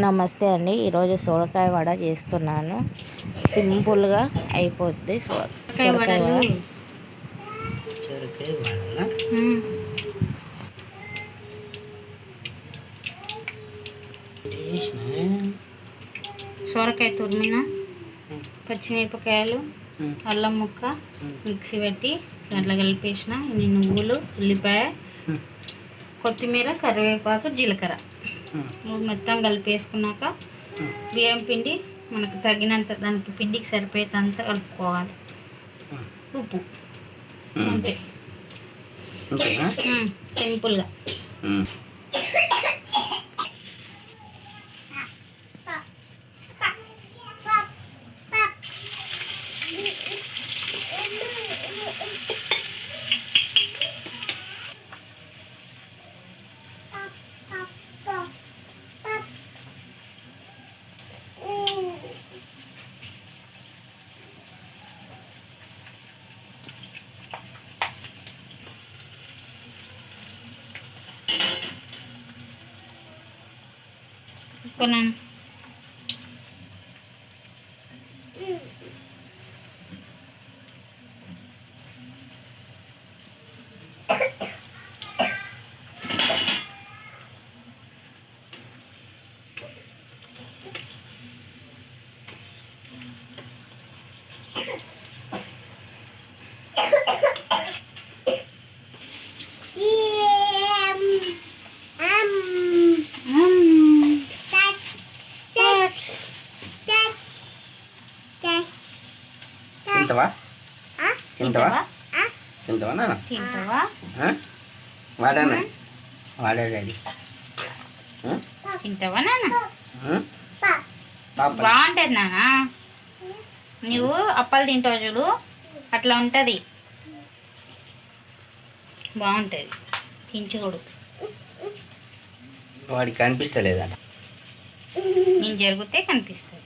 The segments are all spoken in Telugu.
నమస్తే అండి. ఈరోజు సోరకాయ వడ చేస్తున్నాను. సింపుల్గా అయిపోద్ది సొరకాయ వడ సొరకాయ తురిమిన పచ్చిమిరపకాయలు అల్లం ముక్క మిక్సీ పెట్టి దాంట్లో కలిపేసిన ఇన్ని నువ్వులు ఉల్లిపాయ కొత్తిమీర కరివేపాకు జీలకర్ర. మొత్తం కలిపేసుకున్నాక బియ్యం పిండి మనకు తగినంత దానికి పిండికి సరిపోయేంత కలుపుకోవాలి. ఉప్పు. అంతే. సింపుల్గా ko ng తింటావా? తింటావా? నాన్న? తింటావా? వాడానా? వాడాడు అది ఆ? తింటావా నాన్న? బాగుంటుంది నాన్న. నువ్వు అప్పలు తింటావు చూడు. అట్లా ఉంటుంది. బాగుంటుంది. తించుకోడు. వాడికి కనిపిస్తలేదా నేను జరిగితే కనిపిస్తుంది.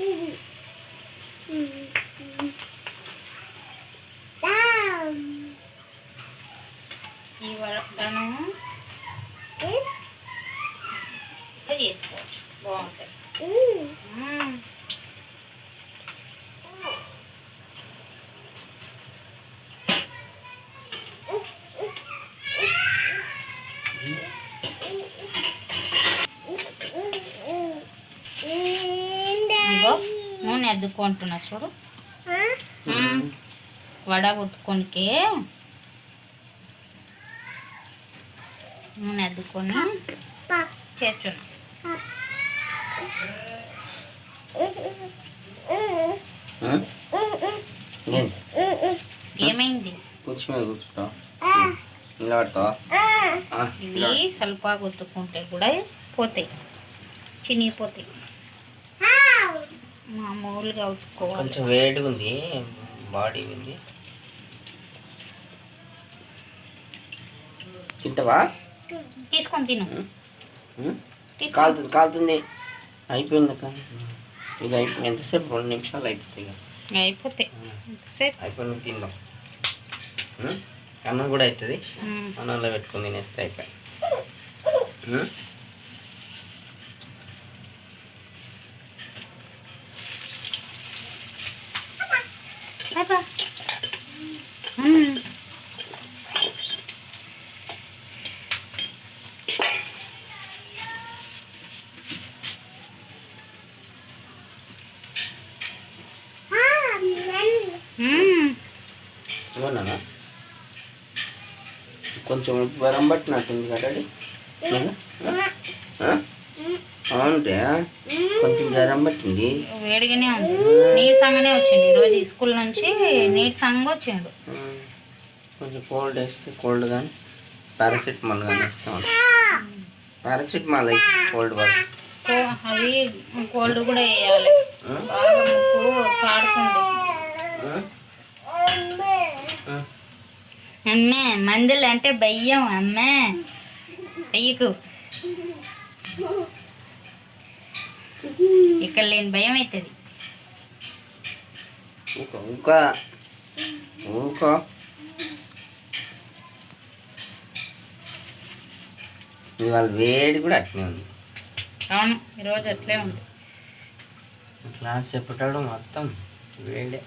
嗯。嗯。నూనె అద్దుకుంటున్నా చూడు. వడ ఉత్తుకొనికే నూనె అద్దుకొని ఆ? ఏంది ఏమైంది? ఇవి. స్వల్ప గుర్తుకుంటే కూడా పోతాయి. చినిగిపోతాయి. మామూలుగా ఉతుక్కోవాలి కొంచెం వేడిగా ఉంది బాడీ ఉంది. తింటావా? తీసుకొని తిను. కాలుతుంది కాలుతుంది. అయిపోయింది అక్క. ఇది అయిపోయింది ఎంతసేపు? రెండు నిమిషాలు అయిపోతాయి ఎంతసేపు? అయిపోయింది తిందాం? అన్నం కూడా అవుతుంది. అన్నంలో పెట్టుకుని తినేస్తే అయిపోయి ఉం? అయిపో. మ్మ్. మ్మ్. ఇవ్వనా కొంచెం జ్వరం పట్టినట్టుంది కదండి అవునంటే? కొంచెం జ్వరం పట్టింది. వేడిగానే ఉంది. నీరసంగానే వచ్చిండు ఈరోజు ఈ స్కూల్ నుంచి నీరసంగా వచ్చిండు. కొంచెం కోల్డ్ వేస్తే కోల్డ్ కానీ పారాసిటమాల్ కానీ ఇస్తాం పారాసిటమాల్ అయితే కోల్డ్ కో- అది కోల్డ్ కూడా వేయాలి. బాగా ముక్కు కాడుతుంది అమ్మే మందులు అంటే భయ్యం అమ్మే అయ్యకు ఇక్కడ లేని భయం అవుతుంది. ఇవాళ వేడి కూడా అట్నే ఉంది. అవును ఈరోజు అట్లే ఉంది. క్లాస్ చెప్పటాడు మొత్తం వేడే.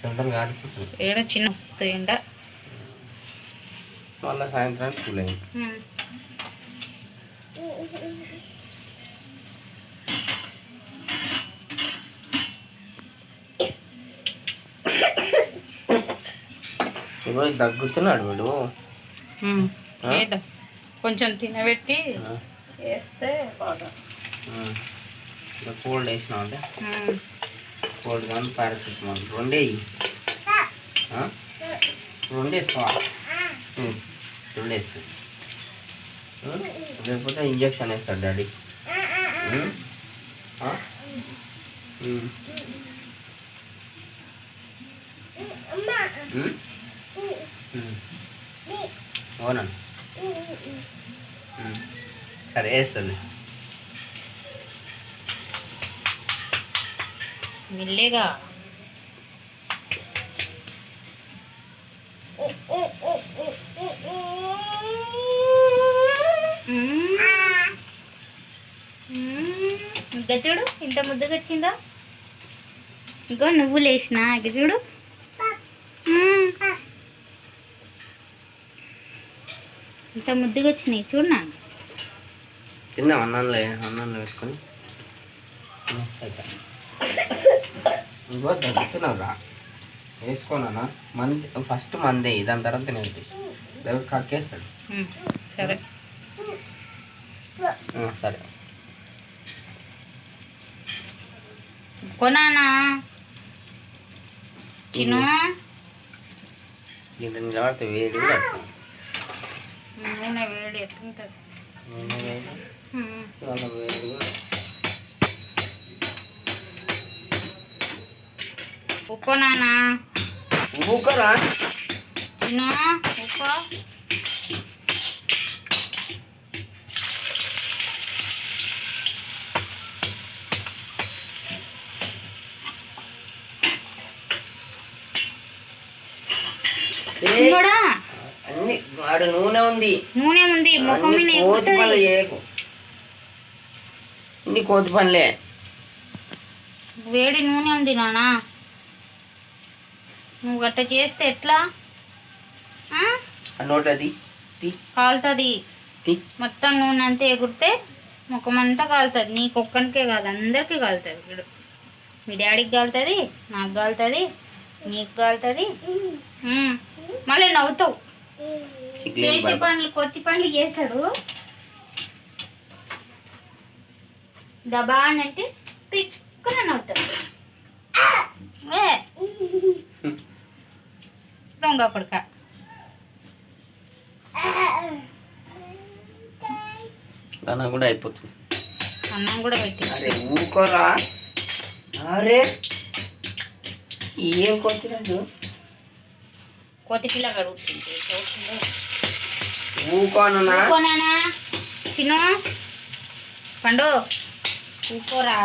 చెమటలు కారిపోతుంది ఏడ చిన్న వస్తుండ మళ్ళీ సాయంత్రానికి కూల్ అయింది. ఈరోజు దగ్గుతున్నాడు వీడు. కొంచెం తినబెట్టి వేస్తే బాగా. కోల్డ్ వేసినాం అంటే. కోల్డ్ కానీ పారాసిటమాల్. రెండే? రెండే వేస్తావా? ఉమ్, రెండే వేస్తా. ఉమ్, లేకపోతే ఇంజక్షన్ వేస్తాడు డాడీ. ఉమ్? అవునా? సరే వేస్తుంది. మెల్లిగా? ఇంకా చూడు ఇంత ముద్దుగా వచ్చిందో? ఇంకో నువ్వు లేచినా ఇక చూడు మ్మ్. ఇంత ముద్దుగా వచ్చినాయి చూడు నా తిన్నాం అన్నంలో అన్నంలో పెట్టుకొని. ఇంకో తగ్గుతున్నావురా వేసుకోనా మంది ఫస్ట్ మందే దాని తర్వాత నేను దేవుడు కక్కేస్తాడు. సరే. సరే. కొనానా దీంట్లో నిలబడితే వేడి. నూనె వేడి ఎట్లుంటుంది నూనె వేడి, మ్మ్. ఇవాళ వేడి కూడా. ఉప్పు నానా ఊకరా చిన్న ఉప్పు ఏయ్, అన్ని ఆడ నూనె ఉంది. నూనె ఉంది ముఖం మీద కోతి పనులు ఎక్కుతుంది చేయకు ఇన్ని కోతి పనులే వేడి నూనె ఉంది నానా. నువ్వు గట్ట చేస్తే ఎట్లా? ఆ? ఆ నోట్ అది తీ. కాలుతుంది. మొత్తం నూనె అంతా ఎగురితే ముఖం అంతా కాలుతుంది. నీకు ఒక్కనికే కాదు అందరికీ కాలుతుంది ఇప్పుడు మీ డాడీకి కాలుతుంది నాకు కాలుతుంది నీకు కాలుతుంది. మళ్ళీ నవ్వుతావు. చేసే పడప. పనులు కొత్త పనులు చేస్తాడు. దబా అని అంటే తిక్కున నవ్వుతాడు. దొంగ కొడుక. అన్నం కూడా అయిపోతుంది. అన్నం కూడా పెట్టి ఊరుకోరా. అరే! ఏం కొట్టినట్టు కోతి పిల్ల గడుగుతుంది ఊకోనన్నా ఊకోనానా చిన్న? పండు? ఊకోరా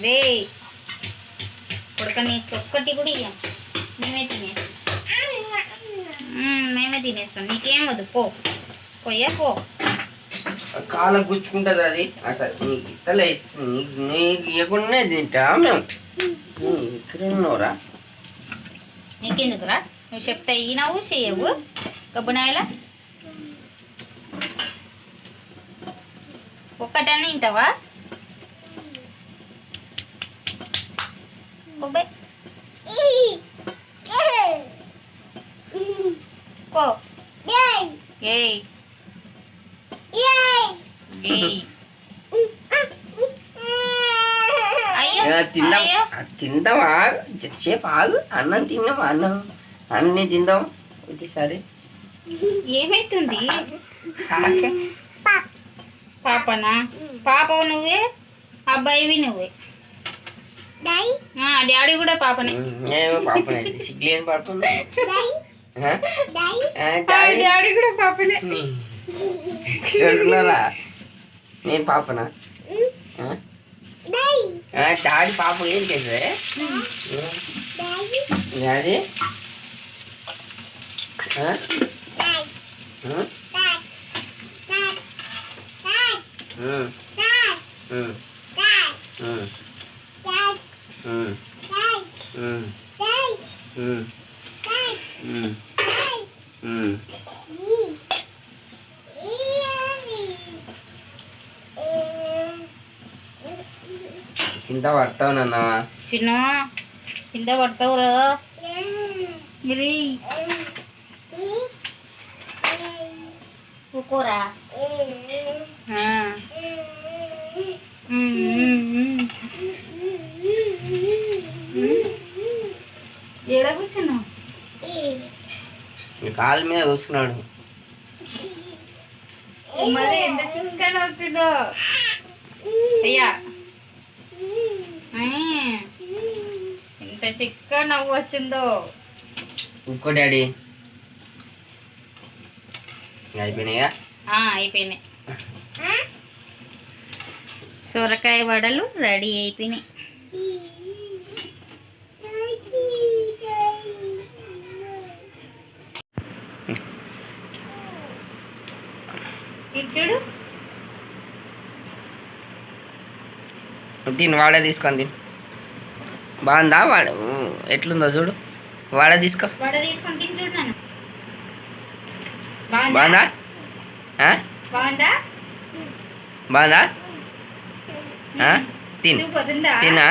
రే కొడుక నీకు ఒక్కటి కూడా ఇయ్యం. మేమే తినేస్తాం. మ్మ్, తినేస్తాం. నీకేం వద్దు పో. పోయా పో. కాళ్ళ గుచ్చుకుంటుంది అది. అసలు నీకు ఇస్తలే నీకు నీకు ఇవ్వకుండా తింటా మేము. ఉన్నావురా? నీకెందుకురా నువ్వు చెప్తే ఈనవు చేయవు గబ్బునాయలా ఒక్కటనే ఇంటవా చెప్పుకో ఏయ్ ఏయ్ అయ్యో ఏ, తిందాం? అయ్యో. ఆ, తిందామా? సేపు ఆగు. అన్నం తిందాం అన్నం. అన్ని తిందాం. ఒకసారి ఏమైతుంది? పాపనా? పాప నువ్వే? అబ్బాయివి నువ్వే? డాడీ కూడా పాపనే. పాపనే. ఆ, డాడీ? కూడా పాపనే. చూడున్నారా నేను పాపనా? డాడీ పాప ఏం చేసే డాడీ ఆ? కింద పడతావు నాన్న. చిన్ను కింద పడతావు రా. కూర్చున్నావు? కాళ్ళ మీద కూర్చున్నాడు. మరి ఎంత చిక్కన అవుతుందో అయ్యా. ఎంత చిక్క నవ్వు వచ్చిందో. ఇంకో డాడీ. అయిపోయినాయా? ఆ, అయిపోయినాయి. సొరకాయ వడలు రెడీ అయిపోయినాయి ఇది చూడు తిని వాడ తీసుకొని తిని. బాగుందా వాడ? ఎట్లుందో చూడు. వాడ తీసుకో. బాగుందా? బాగుందా? ఆ? బాగుందా? బాగుందా? ఆ? తిని. సూపర్ ఉందా తిన్నా